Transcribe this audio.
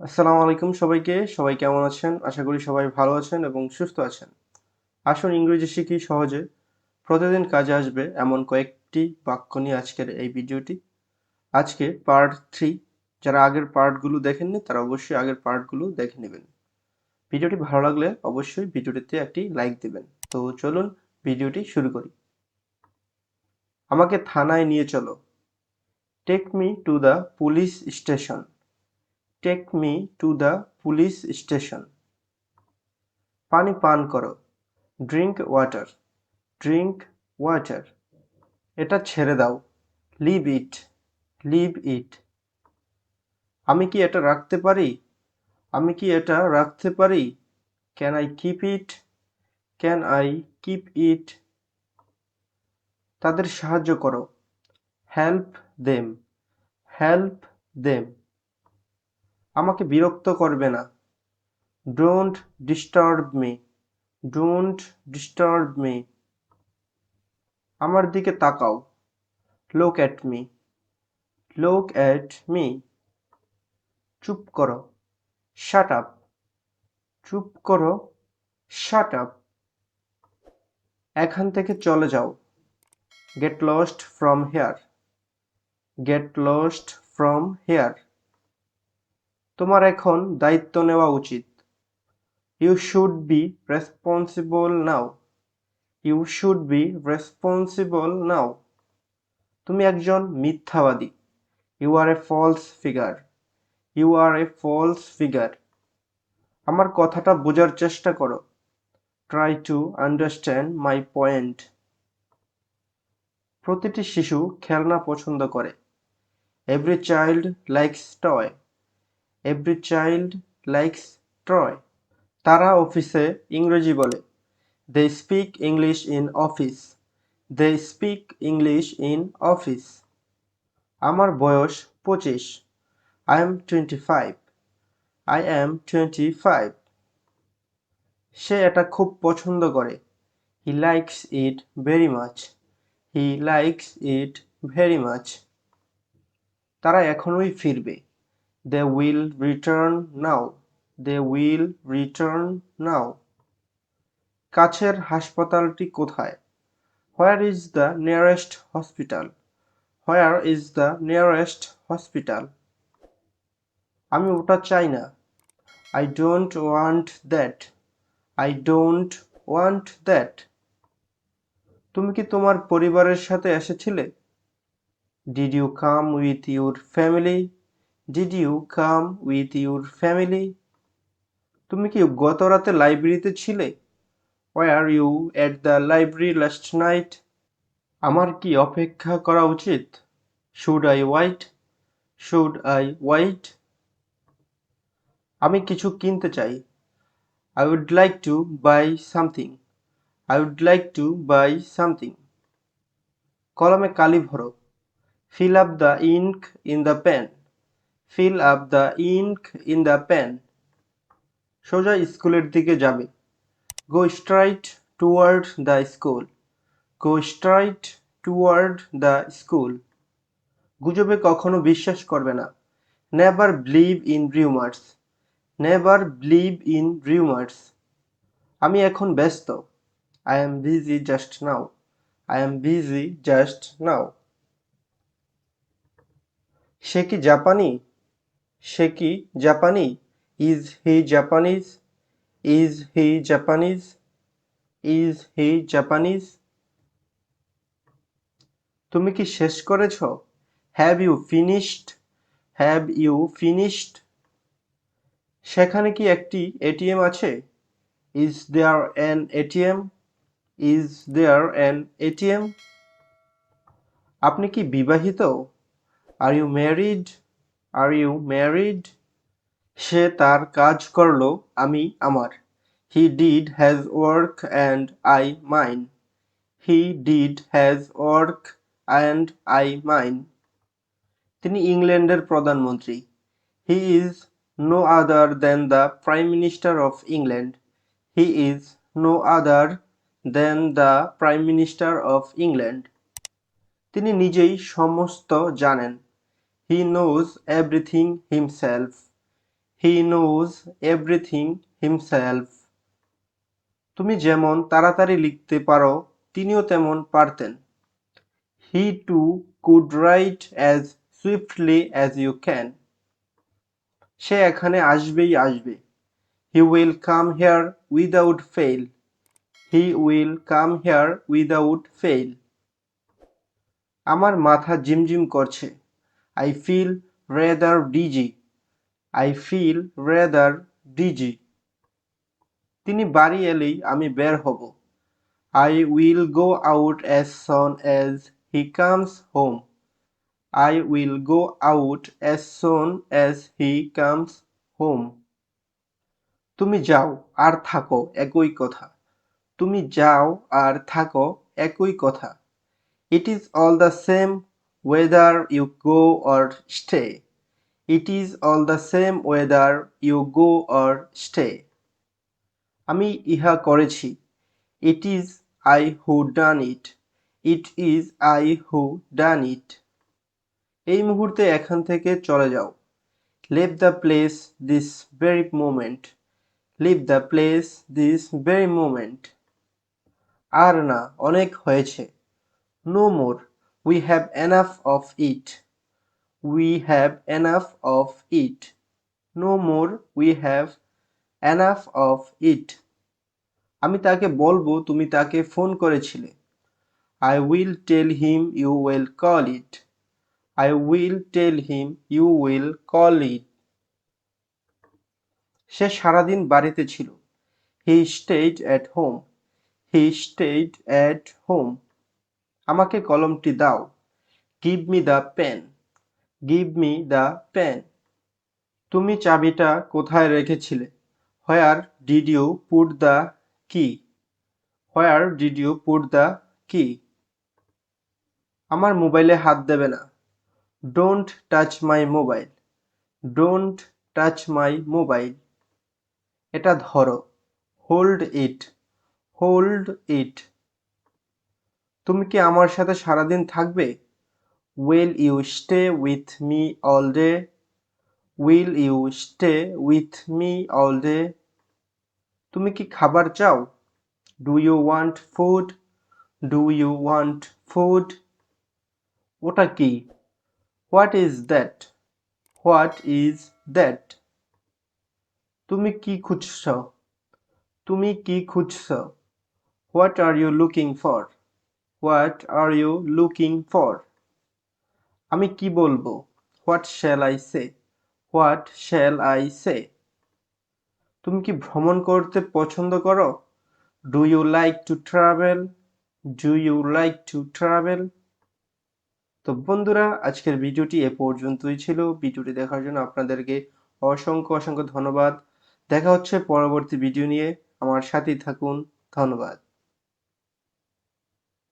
আসসালামু আলাইকুম সবাইকে। সবাই কেমন আছেন? আশা করি সবাই ভালো আছেন এবং সুস্থ আছেন। আসুন ইংরেজি শিখি সহজে। প্রতিদিন কাজে আসবে এমন কয়েকটি বাক্য নিয়ে আজকের এই ভিডিওটি। আজকে পার্ট থ্রি যারা আগের পার্টগুলো দেখেননি, তারা অবশ্যই আগের পার্টগুলো দেখে নেবেন। ভিডিওটি ভালো লাগলে অবশ্যই ভিডিওটিতে একটি লাইক দেবেন। তো চলুন ভিডিওটি শুরু করি। আমাকে থানায় নিয়ে চলো। Take me to the police station take me to the police station পানি পান করো। ড্রিঙ্ক ওয়াটার ড্রিঙ্ক ওয়াটার এটা ছেড়ে দাও। লিভ ইট লিভ ইট আমি কি এটা রাখতে পারি? আমি কি এটা রাখতে পারি? Can I keep it can I keep it তাদের সাহায্য করো। হেল্প দেম হেল্প দেম আমাকে বিরক্ত করবে না। Don't disturb me don't disturb me আমার দিকে তাকাও। Look at me look at me চুপ করো। শাট আপ চুপ করো। শাট আপ এখান থেকে চলে যাও। Get lost from here get lost from here তোমার এখন দায়িত্ব নেওয়া উচিত। You should be responsible now you should be responsible now তুমি একজন মিথ্যাবাদী। You are a false figure you are a false figure আমার কথাটা বোঝার চেষ্টা করো। Try to understand my point প্রতিটি শিশু খেলনা পছন্দ করে। Every child likes toy every child likes troy তারা অফিসে ইংরেজি বলে। They speak English in office they speak English in office আমার বয়স পঁচিশ। I am twenty five I am twenty five সে এটা খুব পছন্দ করে। He likes it very much he likes it very much তারা এখনই ফিরবে। They will return now they will return now কাছের হাসপাতালটি কোথায়? Where is the nearest hospital where is the nearest hospital আমি ওটা চাই না। I don't want that I don't want that তুমি কি তোমার পরিবারের সাথে এসেছিলে? Did you come with your family did you come with your family তুমি কি গত রাতে লাইব্রেরিতে ছিলে were you at the library last night আমার কি অপেক্ষা করা উচিত? Should I wait should I wait আমি কিছু কিনতে চাই। I would like to buy something I would like to buy something কলমে কালি ভরো। Fill up the ink in the pen fill up the ink in the pan সোজা স্কুলের দিকে যাবে। Go straight toward the school go straight toward the school গুজবে কখনো বিশ্বাস করবে না। Never believe in rumours never believe in rumours আমি এখন ব্যস্ত। I am busy just now I am busy just now সে কি জাপানি? সে কি জাপানি? Is he Japanese is he Japanese is he Japanese তুমি কি শেষ করেছ? Have you finished have you finished সেখানে কি একটি এটিএম আছে? Is there an ATM is there an ATM আপনি কি বিবাহিত? Are you married are you married সে তার কাজ করল, আমি আমার। He did has work and I mine he did has work and I mine তিনি ইংল্যান্ডের প্রধানমন্ত্রী। He is no other than the prime minister of England he is no other than the prime minister of England তিনি নিজেই সমস্ত জানেন। He knows everything himself he knows everything himself তুমি যেমন তাড়াতাড়ি লিখতে পারো, তিনিও তেমন পারতেন। He too could write as swiftly as you can সে এখানে আসবেই আসবে। He will come here without fail he will come here without fail আমার মাথা ঝিমঝিম করছে। I feel rather dizzy I feel rather dizzy তিনি বাড়ি এলেই আমি বের হব। I will go out as soon as he comes home I will go out as soon as he comes home তুমি যাও আর থাকো একই কথা। তুমি যাও আর থাকো একই কথা। It is all the same whether you go or stay it is all the same whether you go or stay আমি ইহা করেছি। It is I who done it it is I who done it এই মুহূর্তে এখান থেকে চলে যাও। Leave the place this very moment leave the place this very moment আর না, অনেক হয়েছে। No more we have enough of it we have enough of it no more we have enough of it আমি তাকে বলব, তুমি তাকে phone করেছিলে। I will tell him you will call it I will tell him you will call it সে সারাদিন বাড়িতে ছিল। He stayed at home he stayed at home আমাকে কলমটি দাও। Give me the pen give me the pen তুমি চাবিটা কোথায় রেখেছিলে? Where did you put the key where did you put the key আমার মোবাইলে হাত দেবে না। Don't touch my mobile don't touch my mobile এটা ধরো। হোল্ড ইট হোল্ড ইট তুমি কি আমার সাথে সারাদিন থাকবে? Will you stay with me all day will you stay with me all day তুমি কি খাবার চাও? Do you want food do you want food ওটা কি? What is that what is that তুমি কি খুঁজছ? তুমি কি খুঁজছ? What are you looking for what are you looking for আমি কি বলব? What shall I say what shall I say তুমি কি ভ্রমণ করতে পছন্দ করো? Do you like to travel do you like to travel তো বন্ধুরা, আজকের ভিডিওটি এ পর্যন্তই ছিল। ভিডিওটি দেখার জন্য আপনাদেরকে অসংখ্য অসংখ্য ধন্যবাদ। দেখা হচ্ছে পরবর্তী ভিডিও নিয়ে। আমার সাথেই থাকুন। ধন্যবাদ।